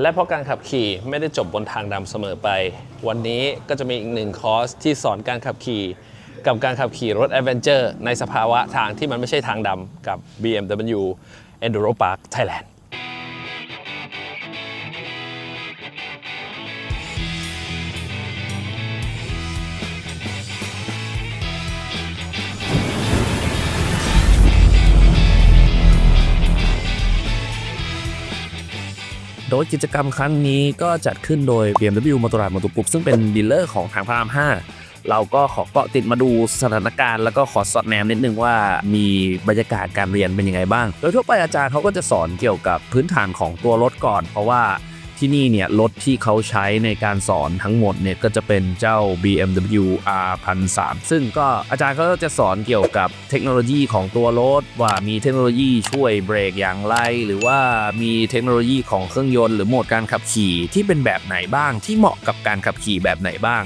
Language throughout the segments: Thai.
และเพราะการขับขี่ไม่ได้จบบนทางดำเสมอไป วันนี้ก็จะมีอีกหนึ่งคอร์สที่สอนการขับขี่ กับการขับขี่รถ a d v e n t u r e ในสภาวะทางที่มันไม่ใช่ทางดำกับ BMW Enduro Park Thailand โดยกิจกรรมครั้งนี้ก็จัดขึ้นโดย BMW Motorrad Motorgroup ซึ่งเป็นดีลเลอร์ของทางพระราม 5 เราก็ขอเกาะติดมาดูสถานการณ์แล้วก็ขอสอดแนมนิดนึงว่ามีบรรยากาศการเรียนเป็นยังไงบ้าง โดยทั่วไปอาจารย์เขาก็จะสอนเกี่ยวกับพื้นฐานของตัวรถก่อน เพราะว่า ที่นี่เนี่ยรถที่เขาใช้ในการสอนทั้งหมดเนี่ยก็จะเป็นเจ้า BMW R 1 3ซึ่งก็อาจารย์เขาก็จะสอนเกี่ยวกับเทคโนโลยีของตัวรถ ว่ามีเทคโนโลยีช่วยเบรกอย่างไร หรือว่ามีเทคโนโลยีของเครื่องยนต์หรือโหมดการขับขี่ที่เป็นแบบไหนบ้างที่เหมาะกับการขับขี่แบบไหนบ้าง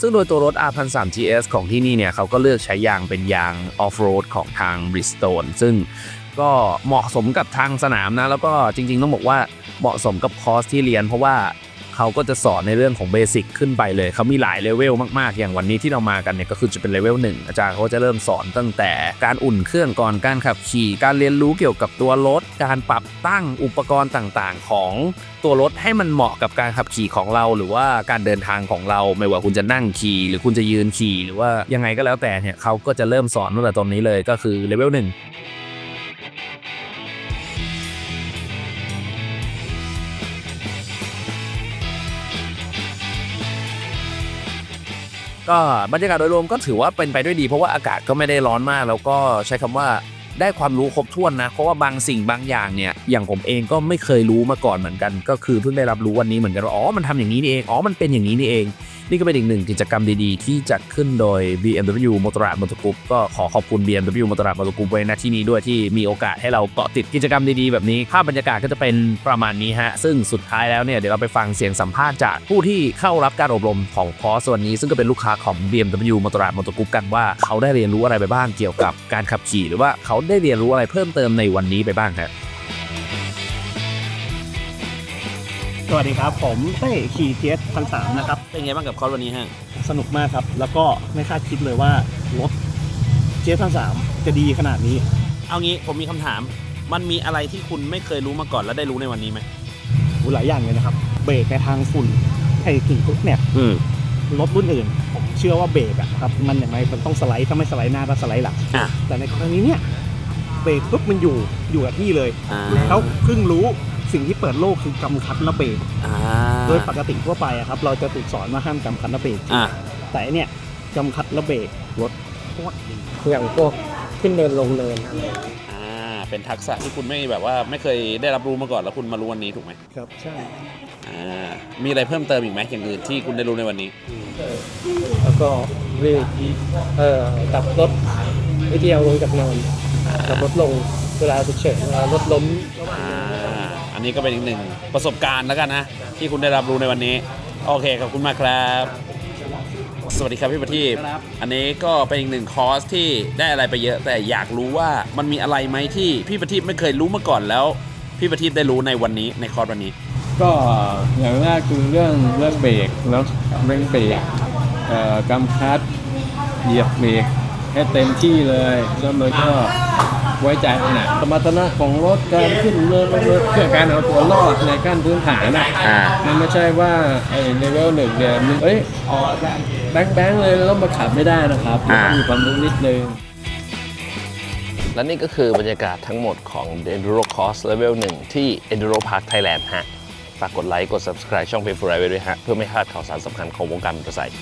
ซึ่งโดยตัวรถ R1003 GS ของที่นี่เนี่ยเขาก็เลือกใช้ยางเป็นยางออฟโรดของทาง Bridgestone ซึ่งก็เหมาะสมกับทางสนามนะ แล้วก็จริงๆ ต้องบอกว่าเหมาะสมกับคอร์สที่เรียน เพราะว่า เขาก็จะสอนในเรื่องของเบสิกขึ้นไปเลยเขามีหลายเลเวลมากๆ อย่างวันนี้ที่เรามากันเนี่ยก็คือจะเป็นเลเวลหนึ่งอาจารย์เขาจะเริ่มสอนตั้งแต่การอุ่นเครื่องก่อนการขับขี่ การเรียนรู้เกี่ยวกับตัวรถ การปรับตั้งอุปกรณ์ต่างๆ ของตัวรถให้มันเหมาะกับการขับขี่ของเรา หรือว่าการเดินทางของเราไม่ว่าคุณจะนั่งขี่หรือคุณจะยืนขี่หรือว่ายังไงก็แล้วแต่เนี่ยเขาก็จะเริ่มสอนตั้งแต่ตรงนี้เลยก็คือเลเวลหนึ่ง ก็บรรยากาศโดยรวมก็ถือว่าเป็นไปด้วยดี เพราะว่าอากาศก็ไม่ได้ร้อนมาก แล้วก็ใช้คำว่าได้ความรู้ครบถ้วนนะ เพราะว่าบางสิ่งบางอย่างเนี่ย อย่างผมเองก็ไม่เคยรู้มาก่อนเหมือนกัน ก็คือเพิ่งได้รับรู้วันนี้เหมือนกันว่า อ๋อ มันทำอย่างนี้นี่เอง อ๋อ มันเป็นอย่างนี้นี่เอง นี่ก็เป็นอีกหนึ่งกิจกรรมดีๆ ที่จัดขึ้นโดย BMW Motorrad Motorgroup ก็ขอขอบคุณ BMW Motorrad Motorgroup ไว้ณที่นี้ด้วยที่มีโอกาสให้เราเกาะติดกิจกรรมดีๆ แบบนี้ภาพบรรยากาศก็จะเป็นประมาณนี้ฮะซึ่งสุดท้ายแล้วเนี่ยเดี๋ยวเราไปฟังเสียงสัมภาษณ์จากผู้ที่เข้ารับการอบรมของคอร์สวันนี้ ซึ่งก็เป็นลูกค้าของ BMW Motorrad Motorgroup กันว่าเขาได้เรียนรู้อะไรไปบ้างเกี่ยวกับการขับขี่ หรือว่าเขาได้เรียนรู้อะไรเพิ่มเติมในวันนี้ไปบ้างครับสวัสดีครับ ผมเต้ขี่เทสพันสามนะครับ เป็นไงบ้างกับคอร์สวันนี้ฮะ สนุกมากครับ แล้วก็ไม่คาดคิดเลยว่ารถเทียสพันสามจะดีขนาดนี้ เอางี้ผมมีคำถาม มันมีอะไรที่คุณไม่เคยรู้มาก่อนและได้รู้ในวันนี้ไหมหลายอย่างเลยนะครับ เบรกในทางฝุ่นไอ้กลิ่นทุกเนี่ยอืมรถรุ่นอื่น ผมเชื่อว่าเบรกอะครับ มันอย่างไรมันต้องสไลด์ถ้าไม่สไลด์หน้าก็สไลด์หลัง อะแต่ในกรณีเนี้ยเบรกปุ๊บมันอยู่อยู่กับที่เลย อ่า แล้วเพิ่งรู้ สิ่งที่เปิดโลกคือกำคัดและเบรกอ่าโดยปกติทั่วไปอะครับเราจะถูกสอนว่าห้ามกำคัดและเบรกอ่าแต่อันเนี่ยกำคัดและเบรกรถโคตรดีอย่างพวกขึ้นเนินลงเนินอะไรอ่าเป็นทักษะที่คุณไม่แบบว่าไม่เคยได้รับรู้มาก่อนแล้วคุณมารู้วันนี้ถูกไหมครับใช่อ่ามีอะไรเพิ่มเติมอีกไหมอย่างอื่นที่คุณได้รู้ในวันนี้ แล้วก็วิธีเอ่อกับรถวิธีเอาลงจากเนินกับรถลงเวลาฉุกเฉินเวลารถล้มอ่า อันนี้ก็เป็นอีกหนึ่งประสบการณ์แล้วกันนะ ที่คุณได้รับรู้ในวันนี้ โอเคขอบคุณมากครับ สวัสดีครับพี่ประทีปอันนี้ก็เป็นอีกหนึ่งคอร์สที่ได้อะไรไปเยอะ แต่อยากรู้ว่ามันมีอะไรไหมที่พี่ประทีปไม่เคยรู้มาก่อนแล้ว พี่ประทีปได้รู้ในวันนี้ในคอร์สวันนี้ ก็อย่างแรกคือเรื่องเรื่องเบรกแล้วเร่งเบรกเอ่อกำคัดเหยียบเบรกให้เต็มที่เลยแล้วมันก็ ไว้ใจนะสมรรถนะของรถการขึ้นเนินลงเนินเพื่อการเอาตัวรอดในขั้นพื้นฐานนะอ่า มันไม่ใช่ว่าไอ้เลเวลหนึ่งเนี่ยมันเอ้ยออกแบงค์แบงค์เลยแล้วมาขับไม่ได้นะครับมันต้องมีความรู้นิดนึง และนี่ก็คือบรรยากาศทั้งหมดของ Enduro Course Level 1 ที่ Enduro Park Thailand ฮะ ฝากกดไลค์ กด subscribe ช่อง p a y f o r i ไว้ด้วยฮะ เพื่อไม่พลาดข่าวสารสำคัญของวงการมอเตอร์ไซค์